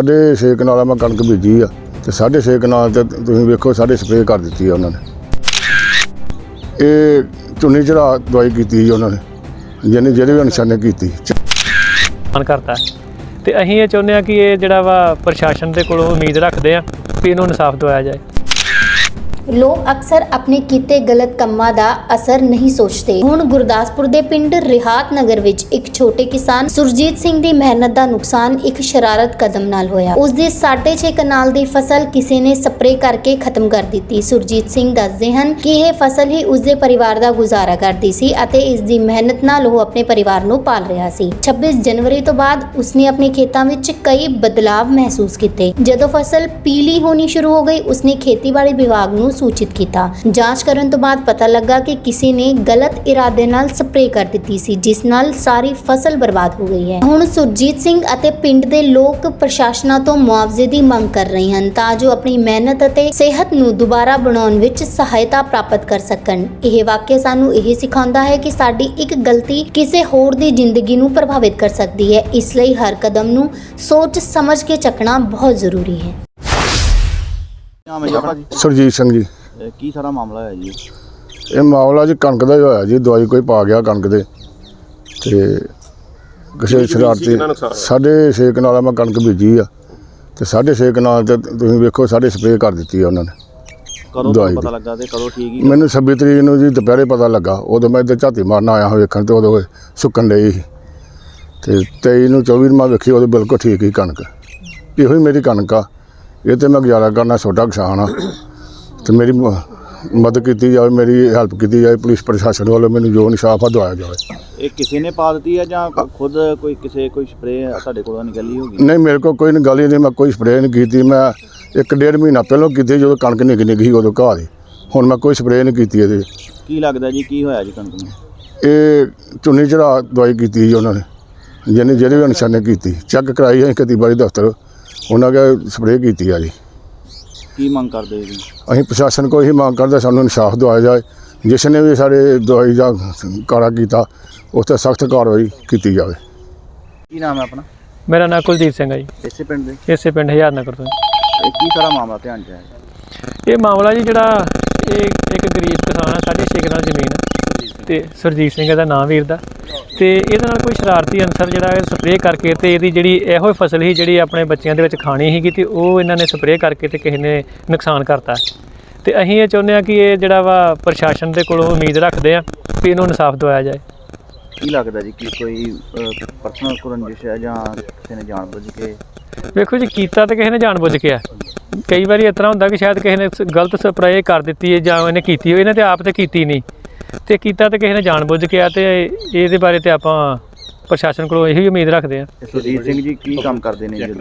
ਸਾਡੇ ਛੇ ਕਨਾਲਾਂ ਮੈਂ ਕਣਕ ਬੀਜੀ ਆ ਤੇ ਸਾਢੇ ਛੇ ਕਨਾਲ ਤੇ ਤੁਸੀਂ ਵੇਖੋ ਸਾਡੇ ਸਪਰੇਅ ਕਰ ਦਿੱਤੀ ਆ ਉਹਨਾਂ ਨੇ। ਇਹ ਚੁੰਨੀ ਚੜਾ ਦਵਾਈ ਕੀਤੀ ਜੀ ਉਹਨਾਂ ਨੇ, ਜਿਹਨੇ ਜਿਹੜੇ ਵੀ ਨਿਸ਼ਾਨੇ ਕੀਤੀ। ਮਨ ਕਰਤਾ। ਤੇ ਅਸੀਂ ਇਹ ਚਾਹੁੰਦੇ ਆ ਕਿ ਇਹ ਜਿਹੜਾ ਵਾ ਪ੍ਰਸ਼ਾਸਨ ਦੇ ਕੋਲੋਂ ਉਮੀਦ ਰੱਖਦੇ ਆ ਕਿ ਇਹਨੂੰ ਇਨਸਾਫ ਦਵਾਇਆ ਜਾਏ। ਲੋਕ ਅਕਸਰ ਆਪਣੇ ਕੀਤੇ ਗਲਤ ਕੰਮਾਂ ਦਾ ਅਸਰ ਨਹੀਂ ਸੋਚਦੇ। ਹੁਣ ਗੁਰਦਾਸਪੁਰ ਦੇ ਪਿੰਡ ਰਿਹਾਤ ਨਗਰ ਵਿੱਚ ਇੱਕ ਛੋਟੇ ਕਿਸਾਨ ਸੁਰਜੀਤ ਸਿੰਘ ਦੀ ਮਿਹਨਤ ਦਾ ਨੁਕਸਾਨ ਇੱਕ ਸ਼ਰਾਰਤ ਕਦਮ ਨਾਲ ਹੋਇਆ। ਉਸ ਦੀ 6.5 ਕਨਾਲ ਦੀ ਫਸਲ ਕਿਸੇ ਨੇ ਸਪਰੇਅ ਕਰਕੇ ਖਤਮ ਕਰ ਦਿੱਤੀ। ਸੁਰਜੀਤ ਸਿੰਘ ਦੱਸਦੇ ਹਨ ਕਿ ਇਹ ਫਸਲ ਹੀ ਉਸ ਦੇ ਪਰਿਵਾਰ ਦਾ ਗੁਜ਼ਾਰਾ ਕਰਦੀ ਸੀ ਅਤੇ ਇਸ ਦੀ ਮਿਹਨਤ ਨਾਲ ਉਹ ਆਪਣੇ ਪਰਿਵਾਰ ਨੂੰ ਪਾਲ ਰਿਹਾ ਸੀ। 26 ਜਨਵਰੀ ਤੋਂ ਬਾਅਦ ਉਸਨੇ ਆਪਣੇ ਖੇਤਾਂ ਵਿੱਚ ਕਈ ਬਦਲਾਵ ਮਹਿਸੂਸ ਕੀਤੇ। ਜਦੋਂ ਫਸਲ ਪੀਲੀ ਹੋਣੀ ਸ਼ੁਰੂ ਹੋ ਗਈ, ਉਸਨੇ ਖੇਤੀਬਾੜੀ ਵਿਭਾਗ ਨੂੰ ਸੂਚਿਤ ਕੀਤਾ। ਜਾਂਚ ਕਰਨ ਤੋਂ ਬਾਅਦ ਪਤਾ ਲੱਗਾ ਕਿ ਕਿਸੇ ਨੇ ਗਲਤ ਇਰਾਦੇ ਨਾਲ ਸਪਰੇਅ ਕਰ ਦਿੱਤੀ ਸੀ, ਜਿਸ ਨਾਲ ਸਾਰੀ ਫਸਲ ਬਰਬਾਦ ਹੋ ਗਈ ਹੈ। ਹੁਣ ਸੁਰਜੀਤ ਸਿੰਘ ਅਤੇ ਪਿੰਡ ਦੇ ਲੋਕ ਪ੍ਰਸ਼ਾਸਨਾਂ ਤੋਂ ਮੁਆਵਜ਼ੇ ਦੀ ਮੰਗ ਕਰ ਰਹੇ ਹਨ ਤਾਂ ਜੋ ਆਪਣੀ ਮਿਹਨਤ ਅਤੇ ਸਿਹਤ ਨੂੰ ਦੁਬਾਰਾ ਬਣਾਉਣ ਵਿੱਚ ਸਹਾਇਤਾ ਪ੍ਰਾਪਤ ਕਰ ਸਕਣ। ਇਹ ਵਾਕਿਆ ਸਾਨੂੰ ਇਹ ਸਿਖਾਉਂਦਾ ਹੈ ਕਿ ਸਾਡੀ ਇੱਕ ਗਲਤੀ ਕਿਸੇ ਹੋਰ ਦੀ ਜ਼ਿੰਦਗੀ ਨੂੰ ਪ੍ਰਭਾਵਿਤ ਕਰ ਸਕਦੀ ਹੈ। ਇਸ ਲਈ ਹਰ ਕਦਮ ਨੂੰ ਸੋਚ ਸਮਝ ਕੇ ਚੱਕਣਾ ਬਹੁਤ ਜ਼ਰੂਰੀ ਹੈ। ਨਾਮ ਹੈ ਜੀ ਆਪਣਾ ਜੀ? ਸੁਰਜੀਤ ਸਿੰਘ ਜੀ। ਇਹ ਕੀ ਸਾਰਾ ਮਾਮਲਾ ਹੈ ਜੀ? ਇਹ ਮਾਮਲਾ ਜੀ ਕਣਕ ਦਾ ਹੀ ਹੋਇਆ ਜੀ ਦਵਾਈ ਕੋਈ ਪਾ ਗਿਆ ਕਣਕ ਦੇ। ਤੇ ਕਿਸੇ ਸ਼ਰਾਰਤੀ ਸਾਢੇ ਛੇ ਕਨਾਲਾਂ ਮੈਂ ਕਣਕ ਬੀਜੀ ਆ। ਤੇ ਸਾਢੇ ਛੇ ਕਨਾਲ ਤੇ ਤੁਸੀਂ ਵੇਖੋ ਸਾਡੇ ਸਪਰੇਅ ਕਰ ਦਿੱਤੀ ਆ ਉਹਨਾਂ ਨੇ। ਕਦੋਂ ਤੁਹਾਨੂੰ ਪਤਾ। ਲੱਗਾ ਤੇ ਕਦੋਂ ਠੀਕ ਹੀ? ਮੈਨੂੰ 26 ਤਰੀਕ ਨੂੰ ਜੀ ਦੁਪਹਿਰੇ ਪਤਾ ਲੱਗਾ। ਉਦੋਂ ਮੈਂ ਇੱਧਰ ਝਾਤੀ ਮਾਰਨ ਆਇਆ ਹਾਂ ਵੇਖਣ ਤੇ ਉਦੋਂ ਇਹ ਸੁੱਕਣ ਡਈ ਸੀ। ਤੇ 23 ਨੂੰ 24 ਨੂੰ ਮੈਂ ਵੇਖੀ ਉਦੋਂ ਬਿਲਕੁਲ ਠੀਕ ਹੀ ਕਣਕ। ਇਹੋ ਹੀ ਮੇਰੀ ਕਣਕ ਆ। ਇਹ ਤੇ ਮੈਂ ਗੁਜ਼ਾਰਾ ਕਰਨਾ ਛੋਟਾ ਕਿਸਾਨ ਆ। ਤੇ ਮੇਰੀ ਮ- ਮਦਦ ਕੀਤੀ ਜਾਵੇ ਮੇਰੀ ਹੈਲਪ ਕੀਤੀ ਜਾਵੇ ਪੁਲਿਸ ਪ੍ਰਸ਼ਾਸਨ ਵੱਲੋਂ ਮੈਨੂੰ ਜੋ ਇਨਸਾਫ ਆ ਦਵਾਇਆ ਜਾਵੇ। ਇਹ ਕਿਸੇ ਨੇ ਪਾ ਦਿੱਤੀ ਹੈ ਜਾਂ ਖੁਦ ਕੋਈ ਕਿਸੇ ਕੋਈ ਸਪਰੇਅ ਤੁਹਾਡੇ ਕੋਲੋਂ ਨਿਕਲੀ ਹੋਗੀ ਨਹੀਂ ਮੇਰੇ ਕੋਲ ਕੋਈ ਗੱਲ ਹੀ ਨਹੀਂ ਮੈਂ ਕੋਈ ਸਪਰੇਅ ਨਹੀਂ ਕੀਤੀ। ਮੈਂ ਇੱਕ ਡੇਢ ਮਹੀਨਾ ਪਹਿਲਾਂ ਕੀਤੀ ਜਦੋਂ ਕਣਕ ਨਿੱਘ ਨਿੱਘ ਸੀ ਉਦੋਂ ਘਾਹ ਦੀ। ਹੁਣ ਮੈਂ ਕੋਈ ਸਪਰੇਅ ਨਹੀਂ ਕੀਤੀ ਇਹਦੇ ਕੀ ਲੱਗਦਾ ਜੀ ਕੀ ਹੋਇਆ ਜੀ ਕਣਕ ਨੂੰ? ਇਹ ਚੁੰਨੀ ਚੜਾ ਦਵਾਈ ਕੀਤੀ ਜੀ ਉਹਨਾਂ ਨੇ। ਜਿਹਨੇ ਜਿਹੜੇ ਵੀ ਨਿਸ਼ਾਨੇ ਕੀਤੀ। ਚੈੱਕ ਕਰਾਈ ਅਸੀਂ ਖੇਤੀਬਾੜੀ ਦਫ਼ਤਰ। ਉਹਨਾਂ ਕੇ ਸਪਰੇਅ ਕੀਤੀ ਆ ਜੀ। ਕੀ ਮੰਗ ਕਰਦੇ ਜੀ ਅਸੀਂ ਪ੍ਰਸ਼ਾਸਨ ਕੋਲ ਇਹੀ ਮੰਗ ਕਰਦੇ ਸਾਨੂੰ ਇਨਸਾਫ ਦਿਵਾਇਆ ਜਾਏ। ਜਿਸ ਨੇ ਵੀ ਸਾਡੇ ਦਵਾਈ ਦਾ ਕਾਰਾ ਕੀਤਾ ਉਸ ਤੇ ਸਖਤ ਕਾਰਵਾਈ ਕੀਤੀ ਜਾਵੇ। ਕੀ ਨਾਮ ਹੈ ਆਪਣਾ? ਮੇਰਾ ਨਾਮ ਕੁਲਦੀਪ ਸਿੰਘ ਹੈ ਜੀ। ਇਸੇ ਪਿੰਡ ਦੇ? ਇਸੇ ਪਿੰਡ ਹਜ਼ਾਰ ਨਗਰ ਤੋਂ। ਇਹ ਕੀ ਸਾਰਾ ਮਾਮਲਾ ਧਿਆਨ ਚ ਆਇਆ? ਇਹ ਮਾਮਲਾ ਜੀ ਜਿਹੜਾ ਇਹ ਇੱਕ ਗਰੀਬ ਕਿਸਾਨ ਆ ਸਾਢੇ ਛੇ ਕਨਾਲ ਜ਼ਮੀਨ ਆ। ਤੇ ਸੁਰਜੀਤ ਸਿੰਘ ਦਾ ਨਾਮ ਵੀਰ ਦਾ। ਤੇ ਇਹਦੇ ਨਾਲ ਕੋਈ ਸ਼ਰਾਰਤੀ ਅਨਸਰ ਜਿਹੜਾ ਹੈ ਸਪਰੇਅ ਕਰਕੇ ਤੇ ਇਹਦੀ ਜਿਹੜੀ ਇਹੋ ਫਸਲ ਸੀ ਜਿਹੜੀ ਆਪਣੇ ਬੱਚਿਆਂ ਦੇ ਵਿੱਚ ਖਾਣੀ ਸੀਗੀ ਤੇ ਉਹ ਇਹਨਾਂ ਨੇ ਸਪਰੇਅ ਕਰਕੇ ਤੇ ਕਿਸੇ ਨੇ ਨੁਕਸਾਨ ਕਰਤਾ। ਤੇ ਅਸੀਂ ਇਹ ਚਾਹੁੰਦੇ ਆ ਕਿ ਇਹ ਜਿਹੜਾ ਵਾ ਪ੍ਰਸ਼ਾਸਨ ਦੇ ਕੋਲੋਂ ਉਮੀਦ ਰੱਖਦੇ ਆ ਕਿ ਇਹਨੂੰ ਇਨਸਾਫ ਦਿਵਾਇਆ ਜਾਏ। ਕੀ ਲੱਗਦਾ ਜੀ ਕਿ ਕੋਈ ਪਰਸਨਲ ਰੰਜਿਸ਼ ਹੈ ਜਾਂ ਕਿਸੇ ਨੇ ਜਾਣਬੁੱਝ ਕੇ? ਵੇਖੋ ਜੀ ਕੀਤਾ ਤਾਂ ਕਿਸੇ ਨੇ ਜਾਣਬੁੱਝ ਕੇ ਆ। ਕਈ ਵਾਰੀ ਤਰ੍ਹਾਂ ਹੁੰਦਾ ਕਿ ਸ਼ਾਇਦ ਕਿਸੇ ਨੇ ਗਲਤ ਸਪਰੇਅ ਕਰ ਦਿੱਤੀ ਹੈ ਜਾਂ ਇਹਨੇ ਕੀਤੀ ਹੋਈ ਇਹਨੇ ਤੇ ਆਪ ਤੇ ਕੀਤੀ ਨਹੀਂ। ਤੇ ਕੀਤਾ ਤਾਂ ਕਿਸੇ ਨੇ ਜਾਣਬੁੱਝ ਕੇ ਆ ਤੇ ਇਹਦੇ ਬਾਰੇ ਤੇ ਆਪਾਂ ਪ੍ਰਸ਼ਾਸਨ ਕੋਲੋਂ ਇਹੀ ਉਮੀਦ ਰੱਖਦੇ ਆ ਸੁਰਜੀਤ ਸਿੰਘ ਜੀ ਕੀ ਕੰਮ ਕਰਦੇ ਨੇ ਜੀ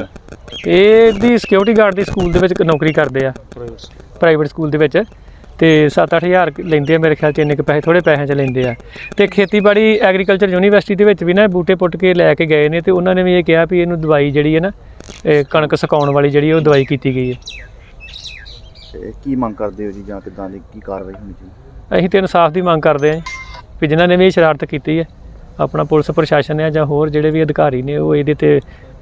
ਇਹ ਦੀ ਸਿਕਿਉਰਿਟੀ ਗਾਰਡ ਦੀ ਸਕੂਲ ਦੇ ਵਿੱਚ ਨੌਕਰੀ ਕਰਦੇ ਆ। ਪ੍ਰਾਈਵੇਟ ਸਕੂਲ ਦੇ ਵਿੱਚ। ਤੇ 7-8000 ਲੈਂਦੇ ਆ ਮੇਰੇ ਖਿਆਲ ਚ ਇੰਨੇ ਕੁ ਪੈਸੇ ਥੋੜੇ ਪੈਸਿਆਂ ਚ ਲੈਂਦੇ ਆ। ਤੇ ਖੇਤੀਬਾੜੀ ਐਗਰੀਕਲਚਰ ਯੂਨੀਵਰਸਿਟੀ ਦੇ ਵਿੱਚ ਵੀ ਨਾ ਬੂਟੇ ਪੁੱਟ ਕੇ ਲੈ ਕੇ ਗਏ ਨੇ ਤੇ ਉਹਨਾਂ ਨੇ ਵੀ ਇਹ ਕਿਹਾ ਵੀ ਇਹਨੂੰ ਦਵਾਈ ਜਿਹੜੀ ਹੈ ਨਾ ਇਹ ਕਣਕ ਸੁਕਾਉਣ ਵਾਲੀ ਜਿਹੜੀ ਉਹ ਦਵਾਈ ਕੀਤੀ ਗਈ ਹੈ। ਤੇ ਕੀ ਮੰਗ ਕਰਦੇ ਹੋ ਜੀ ਜਾਂ ਕਿਦਾਂ ਦੀ ਕੀ ਕਾਰਵਾਈ ਹੋਣੀ ਚਾਹੀਦੀ? ਅਸੀਂ ਤੇ ਇਨਸਾਫ ਦੀ ਮੰਗ ਕਰਦੇ ਹਾਂ ਵੀ ਜਿਨ੍ਹਾਂ ਨੇ ਵੀ ਇਹ ਸ਼ਰਾਰਤ ਕੀਤੀ ਹੈ ਆਪਣਾ ਪੁਲਿਸ ਪ੍ਰਸ਼ਾਸਨ ਹੈ ਜਾਂ ਹੋਰ ਜਿਹੜੇ ਵੀ ਅਧਿਕਾਰੀ ਨੇ ਉਹ ਇਹਦੇ ਤੇ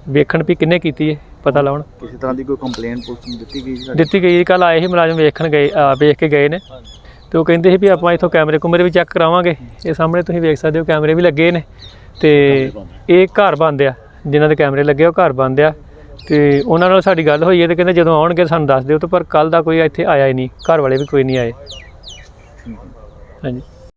ਵੇਖਣ ਵੀ ਕਿੰਨੇ ਕੀਤੀ ਹੈ ਪਤਾ ਲਾਉਣ। ਕਿਸੇ ਤਰ੍ਹਾਂ ਦੀ ਕੋਈ ਕੰਪਲੇਂਟ ਪੁਲਿਸ ਨੂੰ ਦਿੱਤੀ ਗਈ ਜੀ? ਦਿੱਤੀ ਗਈ ਕੱਲ ਆਏ ਸੀ ਮੁਲਾਜ਼ਮ ਵੇਖਣ ਗਏ ਆ, ਵੇਖ ਕੇ ਗਏ ਨੇ। ਤੇ ਉਹ ਕਹਿੰਦੇ ਸੀ ਵੀ ਆਪਾਂ ਇਥੋਂ ਕੈਮਰੇ ਕੁਮਰੇ ਵੀ ਚੈੱਕ ਕਰਾਵਾਂਗੇ। ਇਹ ਸਾਹਮਣੇ ਤੁਸੀਂ ਵੇਖ ਸਕਦੇ ਹੋ ਕੈਮਰੇ ਵੀ ਲੱਗੇ ਨੇ। ਤੇ ਇਹ ਘਰ ਬੰਦ ਆ ਜਿਨ੍ਹਾਂ ਦੇ ਕੈਮਰੇ ਲੱਗੇ ਉਹ ਘਰ ਬੰਦ ਆ। ਤੇ ਉਹਨਾਂ ਨਾਲ ਸਾਡੀ ਗੱਲ ਹੋਈ ਹੈ ਤੇ ਕਹਿੰਦੇ ਜਦੋਂ ਆਉਣਗੇ ਸਾਨੂੰ ਦੱਸ ਦਿਓ ਤੇ ਪਰ ਕੱਲ ਦਾ ਕੋਈ ਇੱਥੇ ਆਇਆ ਹੀ ਨਹੀਂ ਘਰ ਵਾਲੇ ਵੀ ਕੋਈ ਨਹੀਂ ਆਏ। ਹਾਂਜੀ।